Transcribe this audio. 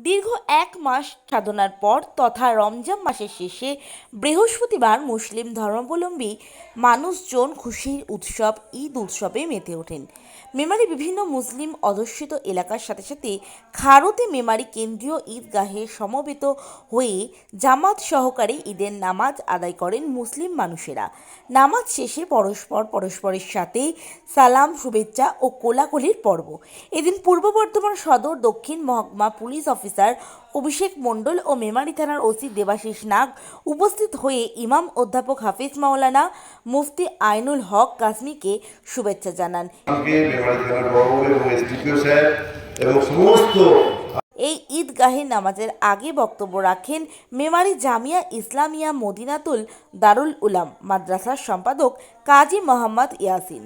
দীর্ঘ এক মাস সাধনার পর তথা রমজান মাসের শেষে বৃহস্পতিবার মুসলিম ধর্মাবলম্বী মানুষজন খুশির উৎসব, ঈদ উৎসবে মেতে ওঠেন। মেমারি বিভিন্ন মুসলিম অধ্যুষিত এলাকার সাথে সাথে খারতে মেমারি কেন্দ্রীয় ঈদগাহে সমবেত হয়ে জামাত সহকারে ঈদের নামাজ আদায় করেন মুসলিম মানুষেরা। নামাজ শেষে পরস্পর পরস্পরের সাথে সালাম, শুভেচ্ছা ও কোলাকলির পর্ব। এদিন পূর্ব বর্ধমান সদর, দক্ষিণ মহকুমা পুলিশ অফিসার অভিষেক মণ্ডল ও মেমারি থানার ওসি দেবাশিস নাগ উপস্থিত হয়ে ইমাম অধ্যাপক হাফিজ মাওলানা মুফতি আইনুল হক কাশ্মীকে শুভেচ্ছা জানান। এই ঈদগাহে নামাজের আগে বক্তব্য রাখেন মেমারি জামিয়া ইসলামিয়া মদিনাতুল দারুল উলাম মাদ্রাসার সম্পাদক কাজী মোহাম্মদ ইয়াসিন।